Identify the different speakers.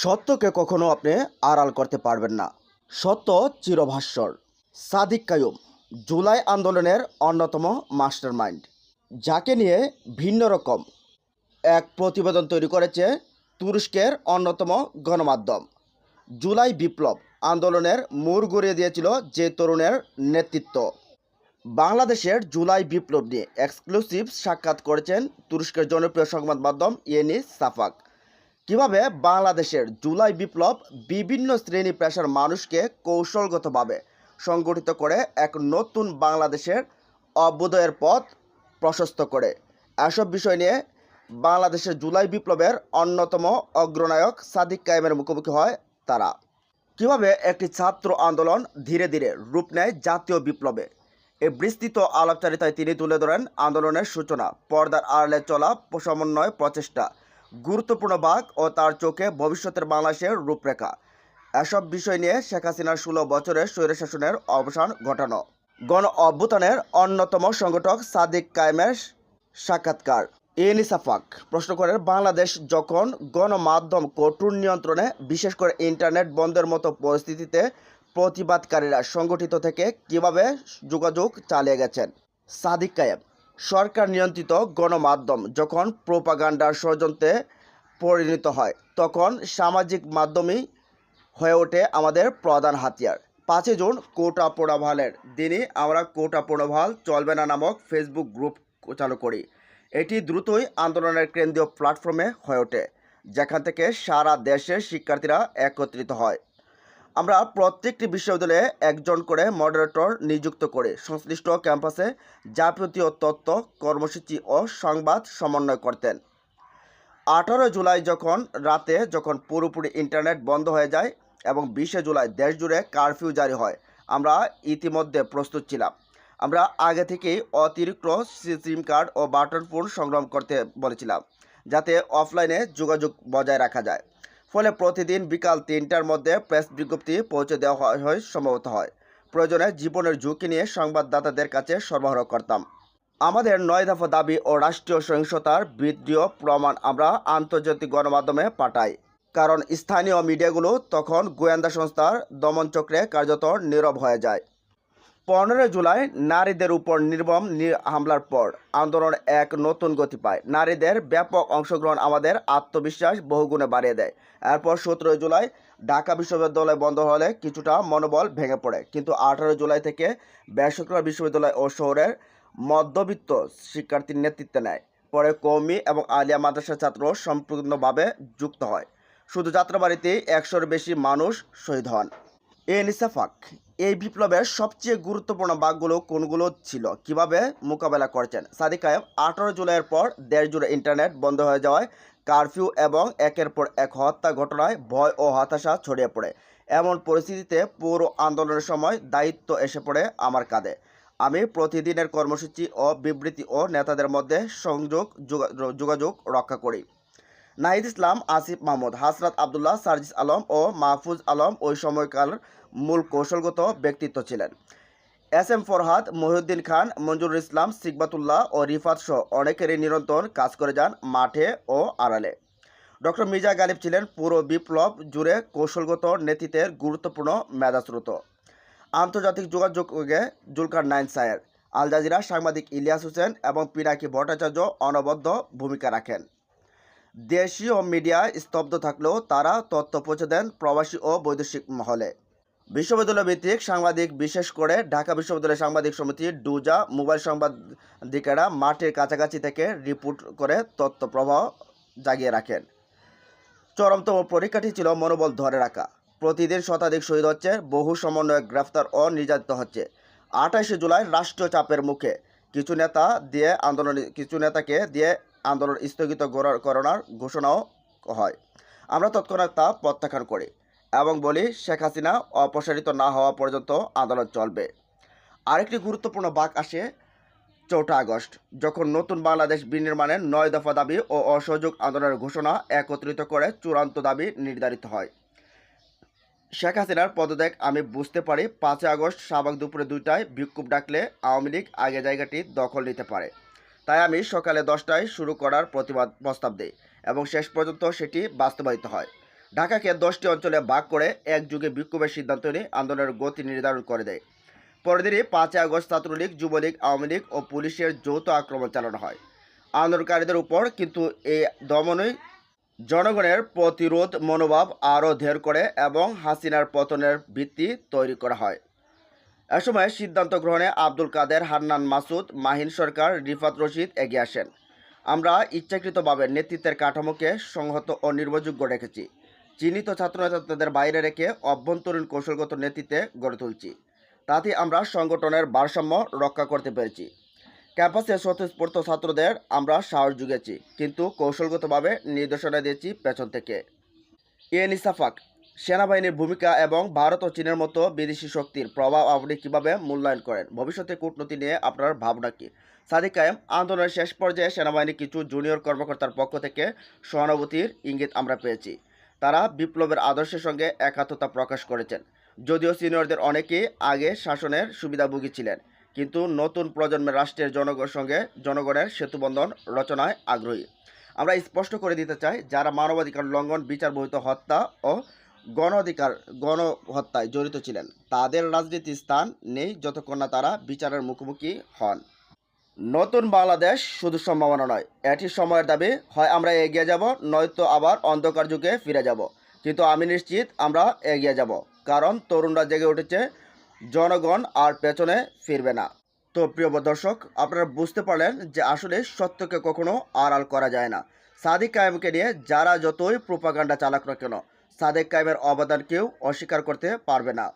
Speaker 1: সত্যকে কখনো আপনি আড়াল করতে পারবেন না। সত্য চিরভাস্বর সাদিক কায়ুম, জুলাই আন্দোলনের অন্যতম মাস্টার মাইন্ড যাকে নিয়ে ভিন্ন রকম। এক প্রতিবেদন তৈরি করেছে তুরস্কের অন্যতম গণমাধ্যম। জুলাই বিপ্লব আন্দোলনের মোড় গড়িয়ে দিয়েছিল যে তরুণের নেতৃত্ব। বাংলাদেশের জুলাই বিপ্লব নিয়ে এক্সক্লুসিভ সাক্ষাৎ করেছেন তুরস্কের জনপ্রিয় সংবাদ মাধ্যম ইয়েনি সাফাক। কীভাবে বাংলাদেশের জুলাই বিপ্লব বিভিন্ন শ্রেণি পেশার মানুষকে কৌশলগতভাবে সংগঠিত করে এক নতুন বাংলাদেশের অভ্যুদয়ের পথ প্রশস্ত করে? এসব বিষয় নিয়ে বাংলাদেশের জুলাই বিপ্লবের অন্যতম অগ্রনায়ক সাদিক কায়েমের মুখোমুখি হয় তারা। কীভাবে একটি ছাত্র আন্দোলন ধীরে ধীরে রূপ নেয় জাতীয় বিপ্লবে? এই বিস্তৃত আলাপচারিতায় তিনি তুলে ধরেন আন্দোলনের সূচনা, পর্দার আড়ালে চলা, সমন্বয়, প্রচেষ্টা গুরুত্বপূর্ণ বাক ও তার চোখে ভবিষ্যতের বাংলাদেশের রূপরেখা। এসব বিষয় নিয়ে শেখ হাসিনার ষোলো বছরের স্বৈরশাসনের অবসান ঘটানো। গণ অভ্যুত্থানের অন্যতম সংগঠক সাদিক কায়েমের সাক্ষাৎকার। এনিসাফাক প্রশ্ন করেন বাংলাদেশ যখন গণমাধ্যম কঠোর নিয়ন্ত্রণে, বিশেষ করে ইন্টারনেট বন্ধের মতো পরিস্থিতিতে প্রতিবাদকারীরা সংগঠিত থেকে কীভাবে যোগাযোগ চালিয়ে গেছেন? সাদিক কায়েম সরকার নিয়ন্ত্রিত গণমাধ্যম যখন প্রোপাগান্ডার ষড়যন্ত্রে পরিণত হয়, তখন সামাজিক মাধ্যমই হয়ে ওঠে আমাদের প্রধান হাতিয়ার। পাঁচই জুন কোটা পোড়াভালের দিনই আমরা কোটা পোড়াভাল চলবে না নামক ফেসবুক গ্রুপ চালু করি। এটি দ্রুতই আন্দোলনের কেন্দ্রীয় প্ল্যাটফর্মে হয়ে ওঠে, যেখান থেকে সারা দেশের শিক্ষার্থীরা একত্রিত হয়। আমরা প্রত্যেকটি বিশ্ববিদ্যালয়ে একজন করে মডারেটর নিযুক্ত করে সংশ্লিষ্ট ক্যাম্পাসে যাবতীয় তথ্য, কর্মসূচি ও সংবাদ সমন্বয় করতেন। আঠারো জুলাই যখন রাতে যখন পুরোপুরি ইন্টারনেট বন্ধ হয়ে যায় এবং বিশে জুলাই দেশ জুড়ে কারফিউ জারি হয়, আমরা ইতিমধ্যে প্রস্তুত ছিলাম। আমরা আগে থেকেই অতিরিক্ত সিম কার্ড ও বাটন ফোন সংগ্রহ করতে বলেছিলাম, যাতে অফলাইনে যোগাযোগ বজায় রাখা যায়। ফলে প্রতিদিন বিকাল তিনটার মধ্যে প্রেস বিজ্ঞপ্তি পৌঁছে দেওয়া হয় সম্ভবত হয়। প্রয়োজনে জীবনের ঝুঁকি নিয়ে সংবাদদাতাদের কাছে সরবরাহ করতাম। আমাদের নয় দফা দাবি ও রাষ্ট্রীয় সহিংসতার ভিডিও প্রমাণ আমরা আন্তর্জাতিক গণমাধ্যমে পাঠাই। কারণ স্থানীয় মিডিয়াগুলো তখন গোয়েন্দা সংস্থার দমনচক্রে কার্যত নীরব হয়ে যায়। পনেরোই জুলাই নারীদের উপর নির্মম হামলার পর আন্দোলন এক নতুন গতি পায়। নারীদের ব্যাপক অংশগ্রহণ আমাদের আত্মবিশ্বাস বহুগুণে বাড়িয়ে দেয়। এরপর সতেরোই জুলাই ঢাকা বিশ্ববিদ্যালয় বন্ধ হলে কিছুটা মনোবল ভেঙে পড়ে। কিন্তু আঠারো জুলাই থেকে বেসরকারি বিশ্ববিদ্যালয় ও শহরের মধ্যবিত্ত শিক্ষার্থীর নেতৃত্বে নেয়। পরে কৌমি এবং আলিয়া মাদ্রাসা ছাত্র সম্পূর্ণভাবে যুক্ত হয়। শুধু যাত্রাবাড়িতেই একশোর বেশি মানুষ শহীদ হন। এ নিসাফাক এই বিপ্লবের সবচেয়ে গুরুত্বপূর্ণ বাঘগুলো কোনগুলো ছিল? কীভাবে মোকাবেলা করছেন? সাদিক কায়েম আঠারো জুলাইয়ের পর দেশ জুড়ে ইন্টারনেট বন্ধ হয়ে যাওয়ায় কারফিউ এবং একের পর এক হত্যা ঘটনায় ভয় ও হতাশা ছড়িয়ে পড়ে। এমন পরিস্থিতিতে পুরো আন্দোলনের সময় দায়িত্ব এসে পড়ে আমার কাঁধে। আমি প্রতিদিনের কর্মসূচি ও বিবৃতি ও নেতাদের মধ্যে সংযোগ, যোগা- যোগাযোগ রক্ষা করি। নাহিদ ইসলাম, আসিফ মাহমুদ হাসরাত আবদুল্লাহ, সার্জিস আলম ও মাহফুজ আলম ওই সময়কার মূল কৌশলগত ব্যক্তিত্ব ছিলেন। এস এম ফরহাদ, মহিউদ্দিন খান, মঞ্জুরুল ইসলাম, সিকবাতুল্লাহ ও রিফাত সহ অনেকেরই নিরন্তর কাজ করে যান মাঠে ও আড়ালে। ডক্টর মির্জা গালিব ছিলেন পুরো বিপ্লব জুড়ে কৌশলগত নেতৃত্বের গুরুত্বপূর্ণ মেধাস্রোত। আন্তর্জাতিক যোগাযোগে Zulkar nine Saer. Al Jazeera সাংবাদিক ইলিয়াস হোসেন এবং পিনাকি ভট্টাচার্য অনবদ্য ভূমিকা রাখেন। দেশীয় মিডিয়া স্তব্ধ থাকলেও তারা তথ্য পৌঁছে দেন প্রবাসী ও বৈদেশিক মহলে। বিশ্ববিদ্যালয় ভিত্তিক সাংবাদিক, বিশেষ করে ঢাকা বিশ্ববিদ্যালয় সাংবাদিক সমিতি, ডুজা মোবাইল সাংবাদিকেরা মাঠের কাছাকাছি থেকে রিপোর্ট করে তথ্য প্রবাহ জাগিয়ে রাখেন। চরমতম পরীক্ষাটি ছিল মনোবল ধরে রাখা। প্রতিদিন শতাধিক শহীদ হচ্ছে, বহু সমন্বয়ক গ্রেফতার ও নির্যাতিত হচ্ছে। আঠাশে জুলাই রাষ্ট্রীয় চাপের মুখে। কিছু নেতা দিয়ে আন্দোলন কিছু নেতাকে দিয়ে আন্দোলন স্থগিত করা- করানোর ঘোষণাও হয়। আমরা তৎক্ষণাৎ তা প্রত্যাখ্যান করি এবং বলি, শেখ হাসিনা অপসারিত না হওয়া পর্যন্ত আন্দোলন চলবে। আরেকটি গুরুত্বপূর্ণ বাক আসে চৌঠা আগস্ট, যখন নতুন বাংলাদেশ বিনির্মাণের নয় দফা দাবি ও অসহযোগ আন্দোলনের ঘোষণা একত্রিত করে চূড়ান্ত দাবি নির্ধারিত হয়। শেখ হাসিনার পদত্যাগ আমি বুঝতে পারি, পাঁচই আগস্ট শাহবাগ দুপুরে দুইটায় বিক্ষোভ ডাকলে আওয়ামী লীগ আগে জায়গাটি দখল নিতে পারে। তাই আমি সকালে দশটায় শুরু করার প্রতিবাদ প্রস্তাব দিই এবং শেষ পর্যন্ত সেটি বাস্তবায়িত হয়। ঢাকাকে দশটি অঞ্চলে ভাগ করে একযুগে বিক্ষোভের সিদ্ধান্ত নিয়ে আন্দোলনের গতি নির্ধারণ করে দেয়। পরের দিনই পাঁচই আগস্ট ছাত্রলীগ, যুবলীগ, আওয়ামী লীগ ও পুলিশের যৌথ আক্রমণ চালানো হয়। আন্দোলনকারীদের উপর কিন্তু এই দমনই জনগণের প্রতিরোধ মনোভাব আরও ধের করে এবং হাসিনার পতনের ভিত্তি তৈরি করা হয়। এ সময় সিদ্ধান্ত গ্রহণে আব্দুল কাদের, হান্নান মাসুদ, মাহিন সরকার, রিফাত রশিদ এগিয়ে আসেন। আমরা ইচ্ছাকৃতভাবে নেতৃত্বের কাঠামোকে সংহত ও নির্ভরযোগ্য রেখেছি। চিহ্নিত ছাত্রনেতাদের বাইরে রেখে অভ্যন্তরীণ কৌশলগত নেতৃত্বে গড়ে তুলছি। তাতে আমরা সংগঠনের ভারসাম্য রক্ষা করতে পেরেছি। ক্যাম্পাসে স্বতঃস্ফূর্ত ছাত্রদের আমরা সাহস জুগেছি, কিন্তু কৌশলগতভাবে নির্দেশনা দিয়েছি পেছন থেকে। এন ইসাফাক সেনাবাহিনীর ভূমিকা এবং ভারত ও চীনের মতো বিদেশি শক্তির প্রভাব আপনি কীভাবে মূল্যায়ন করেন? ভবিষ্যতে কূটনীতি নিয়ে আপনার ভাবনা কি? সাদিক কায়েম, আন্দোলনের শেষ পর্যায়ে সেনাবাহিনী কিছু জুনিয়র কর্মকর্তার পক্ষ থেকে সহানুভূতির ইঙ্গিত আমরা পেয়েছি। তারা বিপ্লবের আদর্শের সঙ্গে একাত্মতা প্রকাশ করেছেন। যদিও সিনিয়রদের অনেকেই আগে শাসনের সুবিধাভোগী ছিলেন, কিন্তু নতুন প্রজন্মের রাষ্ট্রের জনগণের সঙ্গে জনগণের সেতুবন্ধন রচনায় আগ্রহী। আমরা স্পষ্ট করে দিতে চাই, যারা মানবাধিকার লঙ্ঘন বিচার বহিত হত্যা ও গণ অধিকার গণহত্যায় জড়িত ছিলেন। তাদের রাজনীতির স্থান নেই যতক্ষণ না তারা বিচারের মুখোমুখি হন। নতুন বাংলাদেশ শুধু সম্ভাবনা নয়, এটি সময়ের দাবি, হয় আমরা এগিয়ে যাব, নয়তো আবার অন্ধকার যুগে ফিরে যাব। কিন্তু আমি নিশ্চিত আমরা এগিয়ে যাব, কারণ তরুণরা জেগে উঠেছে, জনগণ আর পেছনে ফিরবে না। তো প্রিয় দর্শক, আপনারা বুঝতে পারলেন যে আসলে সত্যকে কখনো আড়াল করা যায় না। সাদিক কায়েমকে নিয়ে যারা যতই প্রোপাগান্ডা চালাক না কেন সাদেক কায়েমের অবদানকেও অস্বীকার করতে পারবে না।